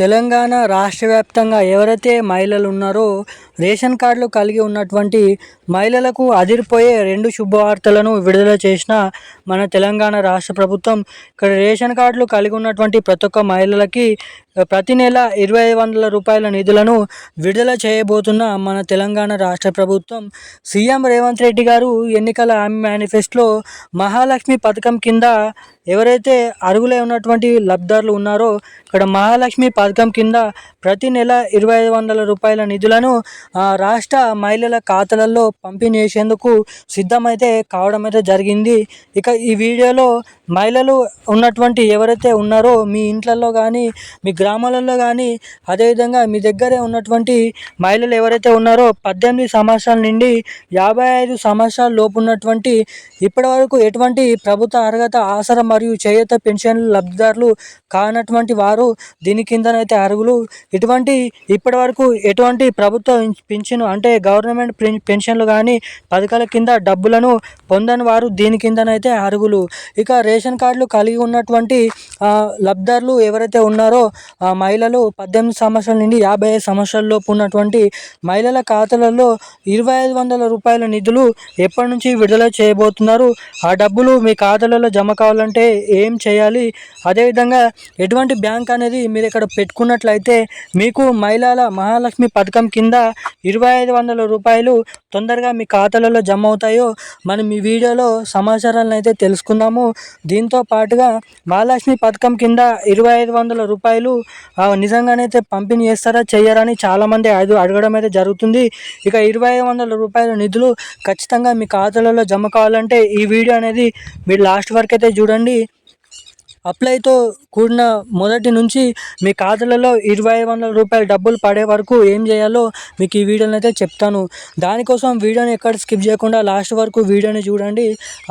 తెలంగాణ రాష్ట్ర వ్యాప్తంగా ఎవరైతే మహిళలు ఉన్నారో రేషన్ కార్డులు కలిగి ఉన్నటువంటి మహిళలకు అదిరిపోయే రెండు శుభవార్తలను విడుదల చేసిన మన తెలంగాణ రాష్ట్ర ప్రభుత్వం ఇక్కడ రేషన్ కార్డులు కలిగి ఉన్నటువంటి ప్రతి ఒక్క మహిళలకి ప్రతి నెల ఇరవై వందల రూపాయల నిధులను విడుదల చేయబోతున్న మన తెలంగాణ రాష్ట్ర ప్రభుత్వం సీఎం రేవంత్ రెడ్డి గారు ఎన్నికల హామీ మేనిఫెస్టోలో మహాలక్ష్మి పథకం కింద ఎవరైతే అరుగులై ఉన్నటువంటి లబ్ధారులు ఉన్నారో ఇక్కడ మహాలక్ష్మి పథకం కింద ప్రతి నెల ఇరవై ఐదు వందల రూపాయల నిధులను రాష్ట్ర మహిళల ఖాతాలలో పంపిణీ చేసేందుకు సిద్ధమైతే కావడం అయితే జరిగింది. ఇక ఈ వీడియోలో మహిళలు ఉన్నటువంటి ఎవరైతే ఉన్నారో మీ ఇంట్లలో కానీ మీ గ్రామాలలో కానీ అదేవిధంగా మీ దగ్గరే ఉన్నటువంటి మహిళలు ఎవరైతే ఉన్నారో పద్దెనిమిది సంవత్సరాల నుండి యాభై ఐదు సంవత్సరాల లోపు ఉన్నటువంటి ఇప్పటివరకు ఎటువంటి ప్రభుత్వ అర్హత ఆసరా మరియు చేయూత పెన్షన్ లబ్ధిదారులు కానటువంటి వారు దీని అయితే అర్హులు ఇటువంటి ఇప్పటివరకు ఎటువంటి ప్రభుత్వ పింఛను అంటే గవర్నమెంట్ పెన్- పెన్షన్లు కానీ పథకాల కింద డబ్బులను పొందని వారు దీని కిందనైతే అర్హులు ఇక రేషన్ కార్డులు కలిగి ఉన్నటువంటి లబ్ధారులు లబ్ధిదారులు ఎవరైతే ఉన్నారో ఆ మహిళలు పద్దెనిమిది సంవత్సరాల నుండి యాభై ఐదు సంవత్సరాలలోపు ఉన్నటువంటి మహిళల ఖాతాలలో ఇరవై ఐదు వందల రూపాయల నిధులు ఎప్పటి నుంచి విడుదల చేయబోతున్నారు? ఆ డబ్బులు మీ ఖాతాలలో జమ కావాలంటే ఏం చేయాలి? అదేవిధంగా ఎటువంటి బ్యాంక్ అనేది మీరు ఇక్కడ పెట్టుకున్నట్లయితే మీకు మహిళల మహాలక్ష్మి పథకం కింద ఇరవై ఐదు వందల రూపాయలు తొందరగా మీ ఖాతాలలో జమ అవుతాయో మనం ఈ వీడియోలో సమాచారాలను అయితే తెలుసుకుందాము. దీంతో పాటుగా మహాలక్ష్మి పథకం కింద ఇరవై ఐదు వందల రూపాయలు నిజంగానైతే పంపిణీ చేస్తారా చేయరని చాలామంది అది అడగడం అయితే జరుగుతుంది. ఇక ఇరవై ఐదు వందల రూపాయల నిధులు ఖచ్చితంగా మీ ఖాతాలలో జమ కావాలంటే ఈ వీడియో అనేది మీరు లాస్ట్ వరకు అయితే చూడండి. అప్లైతో కూడిన మొదటి నుంచి మీ ఖాతాలలో ఇరవై ఐదు వందల రూపాయల డబ్బులు పడే వరకు ఏం చేయాలో మీకు ఈ వీడియోని అయితే చెప్తాను. దానికోసం వీడియోని ఎక్కడ స్కిప్ చేయకుండా లాస్ట్ వరకు వీడియోని చూడండి.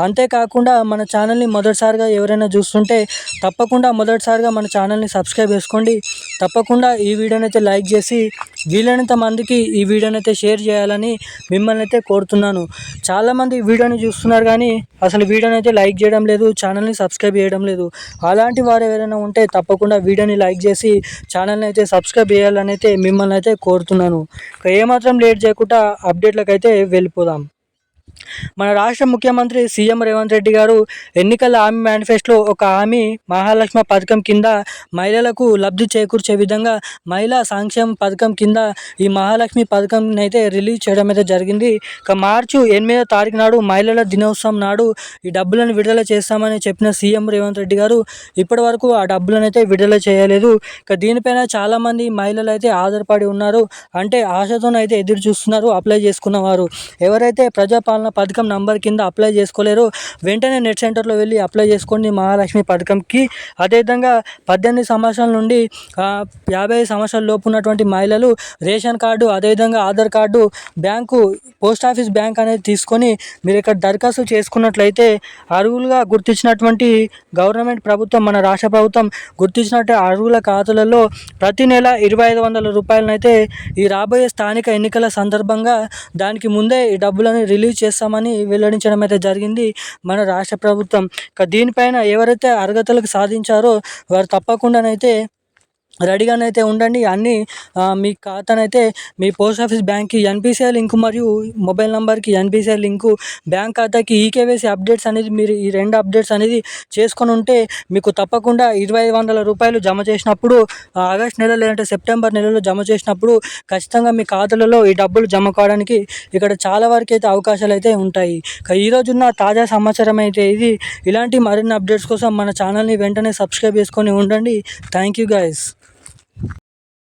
అంతేకాకుండా మన ఛానల్ని మొదటిసారిగా ఎవరైనా చూస్తుంటే తప్పకుండా మొదటిసారిగా మన ఛానల్ని సబ్స్క్రైబ్ చేసుకోండి. తప్పకుండా ఈ వీడియోని అయితే లైక్ చేసి వీలైనంత మందికి ఈ వీడియోని అయితే షేర్ చేయాలని మిమ్మల్ని అయితే కోరుతున్నాను. చాలామంది వీడియోని చూస్తున్నారు కానీ అసలు వీడియోని అయితే లైక్ చేయడం లేదు ఛానల్ని సబ్స్క్రైబ్ చేయడం లేదు. అలాంటి వారు ఎవరైనా ఉంటే తప్పకుండా వీడియోని లైక్ చేసి ఛానల్ని అయితే సబ్స్క్రైబ్ చేయాలని అయితే మిమ్మల్ని అయితే కోరుతున్నాను. ఏమాత్రం లేట్ చేయకుండా అప్డేట్లకు అయితే వెళ్ళిపోదాం. మన రాష్ట్ర ముఖ్యమంత్రి సీఎం రేవంత్ రెడ్డి గారు ఎన్నికల హామీ మేనిఫెస్టోలో ఒక హామీ మహాలక్ష్మి పథకం కింద మహిళలకు లబ్ధి చేకూర్చే విధంగా మహిళా సంక్షేమ పథకం కింద ఈ మహాలక్ష్మి పథకం అయితే రిలీజ్ చేయడం అయితే జరిగింది. ఇక మార్చి ఎనిమిదో తారీఖు నాడు మహిళల దినోత్సవం నాడు ఈ డబ్బులను విడుదల చేస్తామని చెప్పిన సీఎం రేవంత్ రెడ్డి గారు ఇప్పటి వరకు ఆ డబ్బులను అయితే విడుదల చేయలేదు. ఇక దీనిపైన చాలామంది మహిళలు అయితే ఆధారపడి ఉన్నారు. అంటే ఆశతోనైతే ఎదురు చూస్తున్నారు అప్లై చేసుకున్న వారు ఎవరైతే ప్రజాపాలన పథకం నంబర్ కింద అప్లై చేసుకోలేరు. వెంటనే నెట్ సెంటర్లో వెళ్ళి అప్లై చేసుకోండి మహాలక్ష్మి పథకంకి. అదేవిధంగా పద్దెనిమిది సంవత్సరాల నుండి యాభై ఐదు సంవత్సరాల లోపు ఉన్నటువంటి మహిళలు రేషన్ కార్డు అదేవిధంగా Aadhaar card bank post office bank అనేది తీసుకొని మీరు ఇక్కడ దరఖాస్తు చేసుకున్నట్లయితే అర్హులుగా గుర్తించినటువంటి గవర్నమెంట్ ప్రభుత్వం మన రాష్ట్ర ప్రభుత్వం గుర్తించినట్టు అర్హుల ఖాతాలలో ప్రతి నెల ఇరవై ఐదు వందల రూపాయలనైతే ఈ రాబోయే స్థానిక ఎన్నికల సందర్భంగా దానికి ముందే ఈ డబ్బులను రిలీజ్ చేస్తామని వెల్లడించడం అయితే జరిగింది. మన రాష్ట్ర ప్రభుత్వం. ఇక దీనిపైన ఎవరైతే అర్హతలకు సాధించారో వారు తప్పకుండానైతే రెడీగానైతే ఉండండి. అన్నీ మీ ఖాతానైతే మీ పోస్ట్ ఆఫీస్ బ్యాంక్కి ఎన్పిసిఐ లింక్ మరియు మొబైల్ నెంబర్కి ఎన్పిసిఐ లింకు బ్యాంక్ ఖాతాకి ఈకేవైసీ అప్డేట్స్ అనేది మీరు ఈ రెండు అప్డేట్స్ అనేది చేసుకొని ఉంటే మీకు తప్పకుండా ఇరవై ఐదు వందల రూపాయలు జమ చేసినప్పుడు ఆగస్ట్ నెల లేదంటే సెప్టెంబర్ నెలలో జమ చేసినప్పుడు ఖచ్చితంగా మీ ఖాతాలలో ఈ డబ్బులు జమ కావడానికి ఇక్కడ చాలా వరకు అయితే అవకాశాలు అయితే ఉంటాయి. ఈరోజున్న ఈ తాజా సమాచారం అయితే ఇది. ఇలాంటి మరిన్ని అప్డేట్స్ కోసం మన ఛానల్ని వెంటనే సబ్స్క్రైబ్ చేసుకొని ఉండండి. Thank you guys